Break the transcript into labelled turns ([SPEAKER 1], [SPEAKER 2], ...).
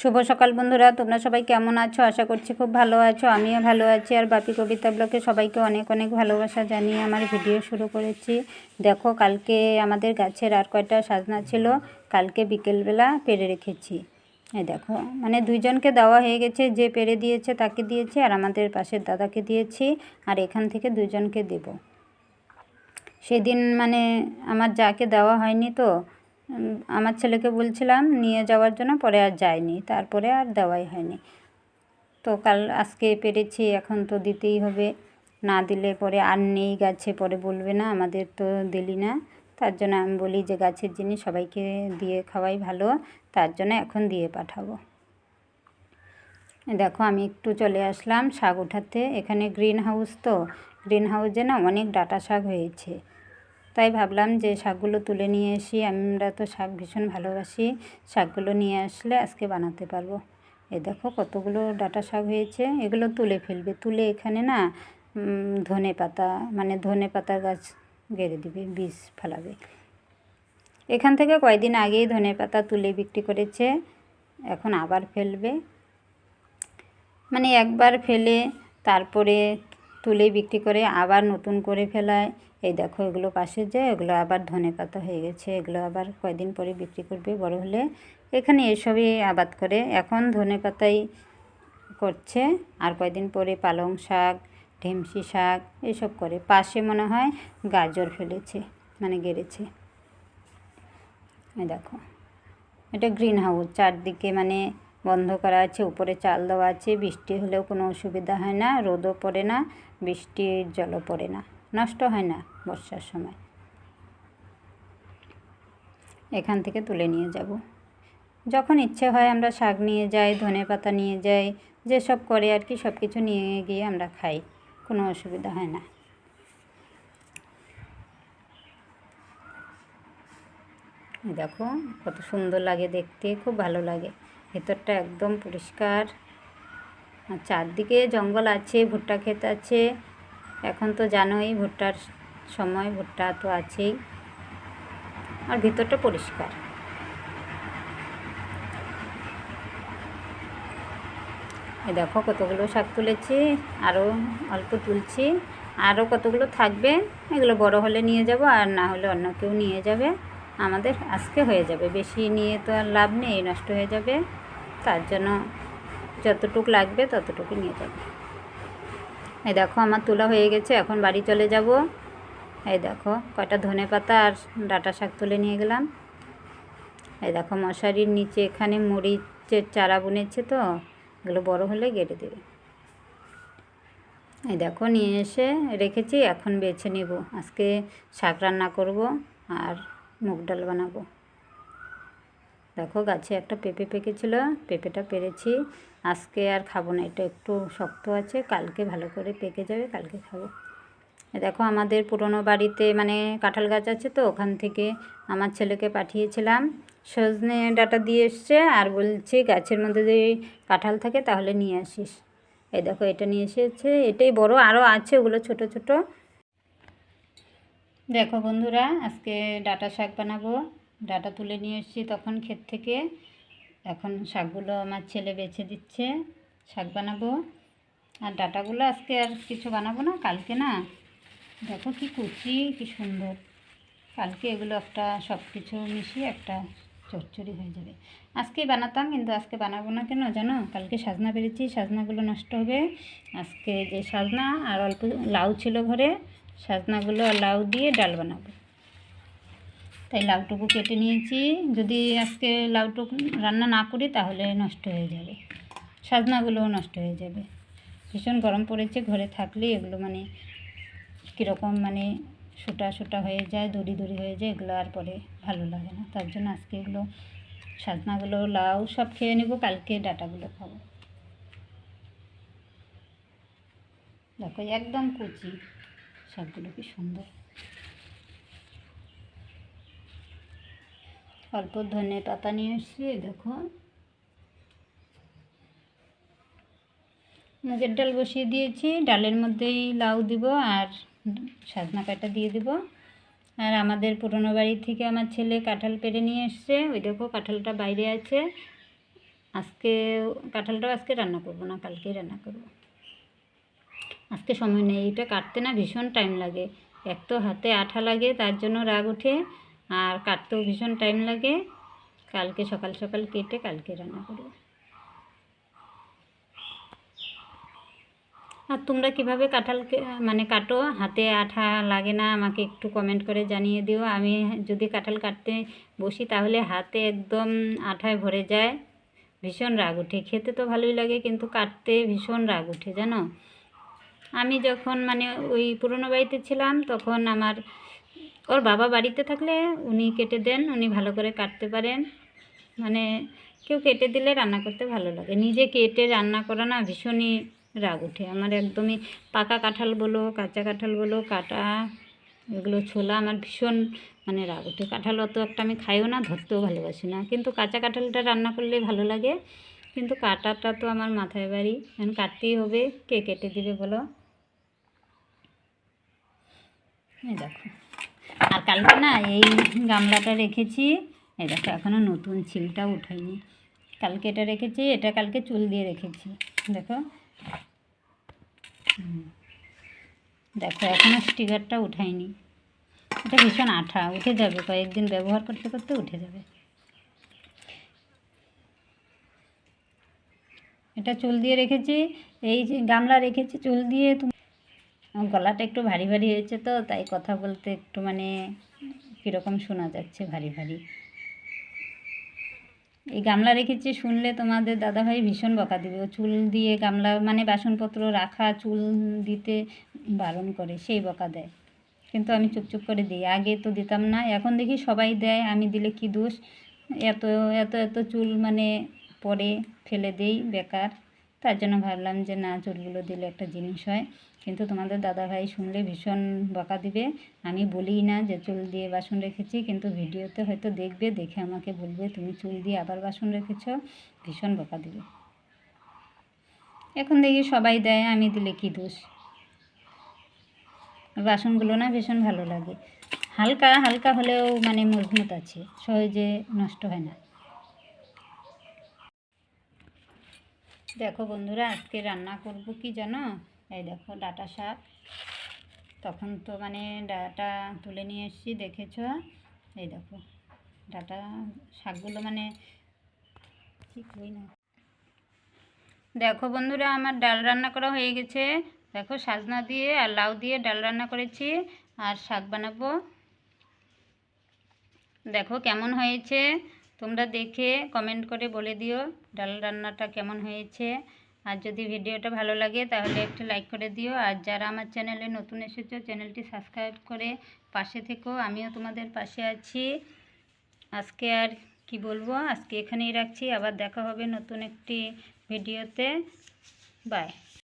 [SPEAKER 1] শুভ সকাল বন্ধুরা, তোমরা সবাই কেমন আছো? আশা করছি খুব ভালো আছো, আমিও ভালো আছি। আর বাপি কবিতা ব্লকে সবাইকে অনেক অনেক ভালোবাসা জানিয়ে আমার ভিডিও শুরু করেছি। দেখো, কালকে আমাদের গাছের আর কয়টা সাজনা ছিল, কালকে বিকেলবেলা পেরে রেখেছি। এই দেখো মানে দুইজনকে দেওয়া হয়ে গেছে, যে পেরে দিয়েছে তাকে দিয়েছি, আর আমাদের পাশের দাদাকে দিয়েছি, আর এখান থেকে দুজনকে দেব। সেদিন মানে আমার যাকে দেওয়া হয়নি তো আমার ছেলেকে বলছিলাম, নিয়ে যাওয়ার জন্য, পরে আর যায়নি। তারপরে আর দেওয়াই হয়নি। তো কাল আজকে পেরেছি, এখন তো দিতেই হবে। না দিলে পরে আর নেই গাছে, পরে বলবে না, আমাদের তো দিলি না। তার জন্য আমি বলি যে, গাছের জিনিস সবাইকে দিয়ে খাওয়াই ভালো, তার জন্য এখন দিয়ে পাঠাবো। দেখো, আমি একটু চলে আসলাম শাক উঠাতে এখানে গ্রিন হাউস তো। গ্রিন হাউসে না অনেক ডাটা শাক হয়েছে। তাই ভাবলাম যে শাকগুলো তুলে নিয়ে এসি। আমরা তো শাক ভীষণ ভালোবাসি। শাকগুলো নিয়ে আসলে আজকে বানাতে পারব। এ দেখো কতগুলো ডাটা শাক হয়েছে। এগুলো তুলে ফেলবে। তুলে এখানে না ধনে পাতা মানে ধনে পাতার গাছ গেড়ে দিবে, বীজ ফেলাবে। এখান থেকে কয়দিন আগেই ধনে পাতা তুলে বিক্রি করেছে। এখন আবার ফেলবে। মানে একবার ফেলে তারপরে তুলে বিক্রি করে আবার নতুন করে ফেলায়। এই দেখো, এগুলো পাশে যে, এগুলো আবার ধনে পাতা হয়ে গেছে। এগুলো আবার কয়দিন পরে বিক্রি করবে বড় হলে। এখানে এসবই আবাদ করে। এখন ধনে পাতাই করছে। আর কয়দিন পরে পালং শাক ঢেমসি শাক, এসব করে। পাশে মনে হয় গাজর ফেলেছে মানে গেড়েছে। দেখো, এটা গ্রিন হাউস চারদিকে মানে বন্ধ করা আছে, উপরে চাল দেওয়া আছে, বৃষ্টি হলেও কোনো অসুবিধা হয় না, রোদও পড়ে না, বৃষ্টির জলও পড়ে না, নষ্ট হয় না বর্ষার সময়। এখান থেকে তুলে নিয়ে যাব। যখন ইচ্ছে হয় আমরা শাক নিয়ে যাই, ধনে পাতা নিয়ে যাই, যেসব করে আর কি সব কিছু নিয়ে গিয়ে আমরা খাই, কোনো অসুবিধা হয় না। দেখো, কত সুন্দর লাগে দেখতে, খুব ভালো লাগে। ভেতরটা একদম পরিষ্কার। চারদিকে জঙ্গল আছে, ভুট্টা ক্ষেত আছে। এখন তো জানোই ভুট্টার সময়, ভুট্টা তো আছেই। আর ভিতরটা পরিষ্কার। এই দেখো কতগুলো শাক তুলেছি আরও অল্প তুলছি। আরও কতগুলো থাকবে, এগুলো বড় হলে নিয়ে যাব, আর না হলে অন্য কেউ নিয়ে যাবে। আমাদের আজকে হয়ে যাবে। বেশি নিয়ে তো আর লাভ নেই, নষ্ট হয়ে যাবে। তার জন্য যতটুক লাগবে ততটুকু নিয়ে যাব। এই দেখো আমার তোলা হয়ে গেছে, এখন বাড়ি চলে যাব। এই দেখো কয়টা ধনে পাতা আর ডাটা শাক তুলে নিয়ে গেলাম। এই দেখো মশারির নিচে এখানে মরিচের চারা বুনেছে তো, এগুলো বড় হলে কেটে দেবে। এই দেখো নিয়ে এসে রেখেছি, এখন বেছে নেব। আজকে শাক রান্না করব আর মুগ ডাল বানাবো। দেখো গাছে একটা পেঁপে পেকেছিল, পেঁপেটা পেরেছি। আজকে আর খাব না, এটা একটু শক্ত আছে, কালকে ভালো করে পেকে যাবে, কালকে খাব। দেখো আমাদের পুরনো বাড়িতে মানে কাঁঠাল গাছ আছে তো, ওখান থেকে আমার ছেলেকে পাঠিয়েছিলাম। সজনে ডাটা দিয়ে এসছে আর বলছে গাছের মধ্যে যদি কাঁঠাল থাকে তাহলে নিয়ে আসিস। এই দেখো এটা নিয়ে এসেছে, এটাই বড় আরও আছে, ওগুলো ছোট ছোট। দেখো বন্ধুরা, আজকে ডাটা শাক বানাবো। ডাটা তুলে নিয়ে এসেছি তখন ক্ষেত থেকে। এখন শাকগুলো আমার ছেলে বেছে দিচ্ছে, শাক বানাবো। আর ডাটাগুলো আজকে আর কিছু বানাবো না, কালকে না। দেখো কি কুচি, কি সুন্দর। কালকে এগুলো একটা সব কিছু মিশিয়ে একটা চচ্চড়ি হয়ে যাবে। আজকেই বানাতাম, কিন্তু আজকে বানাবো না কেন জানো? কালকে সাজনা পেরেছি সাজনাগুলো নষ্ট হবে। আজকে যে সাজনা, আর অল্প লাউ ছিল ঘরে সাজনাগুলো লাউ দিয়ে ডাল বানাবো। তাই লাউটুকু কেটে নিয়েছি। যদি আজকে লাউটুকু রান্না না করি তাহলে নষ্ট হয়ে যাবে। সাজনাগুলোও নষ্ট হয়ে যাবে। ভীষণ গরম পড়েছে, ঘরে থাকলে এগুলো মানে কীরকম মানে সোটা সোটা হয়ে যায়, দড়ি দড়ি হয়ে যায়, এগুলো আর পরে ভালো লাগে না। তার জন্য আজকে এগুলো সাজনাগুলো, লাউ সব খেয়ে নেব, কালকে ডাটাগুলো খাব। দেখো, একদম কুচি। শাকগুলো কি সুন্দর। অল্প ধনে পাতা নিয়ে এসছি দেখো। মুগের ডাল বসিয়ে দিয়েছি, ডালের মধ্যেই লাউ দিব আর সাজনা কাটা দিয়ে দিব। আর আমাদের পুরনো বাড়ি থেকে আমার ছেলে কাঁঠাল পেরে নিয়ে এসছে, ওই দেখো কাঁঠালটা বাইরে আছে। আজকে, কাঁঠালটাও আজকে রান্না করব না, কালকেই রান্না করব। আজকে সময় নেই, এটা কাটতে না ভীষণ টাইম লাগে। এক তো হাতে আঠা লাগে, তার জন্য রাগ ওঠে, আর কাটতেও ভীষণ টাইম লাগে। কালকে সকাল সকাল কেটে কালকে রান্না করব। আর তোমরা কীভাবে কাঁঠাল কে- মানে কাটো? হাতে আঠা লাগে না? আমাকে একটু কমেন্ট করে জানিয়ে দিও। আমি যদি কাঁঠাল কাটতে বসি, তাহলে হাতে একদম আঠায় ভরে যায়। ভীষণ রাগ ওঠে। খেতে তো ভালোই লাগে, কিন্তু কাটতে ভীষণ রাগ ওঠে, জানো? আমি যখন মানে ওই পুরনো বাড়িতে ছিলাম, তখন আমার ওর বাবা বাড়িতে থাকলে উনি কেটে দেন, উনি ভালো করে কাটতে পারেন। মানে কেউ কেটে দিলে রান্না করতে ভালো লাগে। নিজে কেটে রান্না করা না ভীষণই রাগ ওঠে আমার একদমই পাকা কাঁঠাল বলো, কাঁচা কাঁঠাল বলো, কাটা এগুলো ছোলা আমার ভীষণ মানে রাগ ওঠে কাঁঠাল অত একটা আমি খাইও না, ধরতেও ভালোবাসি না। কিন্তু কাঁচা কাঁঠালটা রান্না করলে ভালো লাগে। কিন্তু কাটাটা তো আমার মাথায় বাড়ি। এখন কাটতেই হবে, কে কেটে দিবে বলো? দেখো। আর কালকে না এই গামলাটা রেখেছি। এই দেখো এখনও নতুন ছিলটা উঠাইনি কালকে এটা রেখেছি, এটা কালকে চুল দিয়ে রেখেছি। দেখো। দেখো এখনও স্টিকারটা উঠাইনি। এটা ভীষণ আঠা, উঠে যাবে, কয়েকদিন ব্যবহার করতে করতে উঠে যাবে। এটা চুল দিয়ে রেখেছি, এই গামলা রেখেছি, চুল দিয়ে তুমি গলাটা একটু ভারী ভারী হয়েছে তো, তাই কথা বলতে একটু মানে কীরকম শোনা যাচ্ছে ভারী ভারী। এই গামলা রেখেছি শুনলে তোমাদের দাদাভাই ভীষণ বকা দিবে। ও চুল দিয়ে গামলা মানে বাসনপত্র রাখা, চুল দিতে বারণ করে, সেই বকা দেয়। কিন্তু আমি চুপচুপ করে দিই। আগে তো দিতাম না, এখন দেখি সবাই দেয়, আমি দিলে কি দোষ? এত এত এত চুল মানে পরে ফেলে দেই, বেকার। তার জন্য ভাবলাম যে, না, চুলগুলো দিলে একটা জিনিস হয়। কিন্তু তোমাদের দাদাভাই শুনলে ভীষণ বকা দিবে। আমি বলি না যে, চুল দিয়ে বাসন রেখেছি। কিন্তু ভিডিওতে হয়তো দেখবে, দেখে আমাকে বলবে, তুমি চুল দিয়ে আবার বাসন রেখেছ। ভীষণ বকা দিবে। এখন দেখি সবাই দেয়, আমি দিলে কি দোষ? বাসনগুলো না ভীষণ ভালো লাগে। হালকা হালকা হলেও মানে মজবুত আছে, সহজে নষ্ট হয় না। দেখো বন্ধুরা, আজকে রান্না করব কি জানো? এই দেখো ডাটা শাক। তখন তো মানে ডাটা তুলে নিয়ে এসেছি, দেখেছ? এই দেখো, ডাটা শাকগুলো মানে ঠিক হই না। দেখো বন্ধুরা, আমার ডাল রান্না করা হয়ে গেছে। দেখো সাজনা দিয়ে আর লাউ দিয়ে ডাল রান্না করেছি আর শাক বানাবো। দেখো কেমন হয়েছে। তোমরা দেখে কমেন্ট করে বলে দিও ডাল রান্নাটা কেমন হয়েছে। আর যদি ভিডিওটা ভালো লাগে তাহলে একটু লাইক করে দিও। আর যারা আমার চ্যানেলে নতুন এসেছ চ্যানেলটি সাবস্ক্রাইব করে পাশে থেকো। আমিও তোমাদের পাশে আছি। আজকে আর কি বলব? আজকে এখানেই রাখছি। আবার দেখা হবে নতুন একটি ভিডিওতে। বাই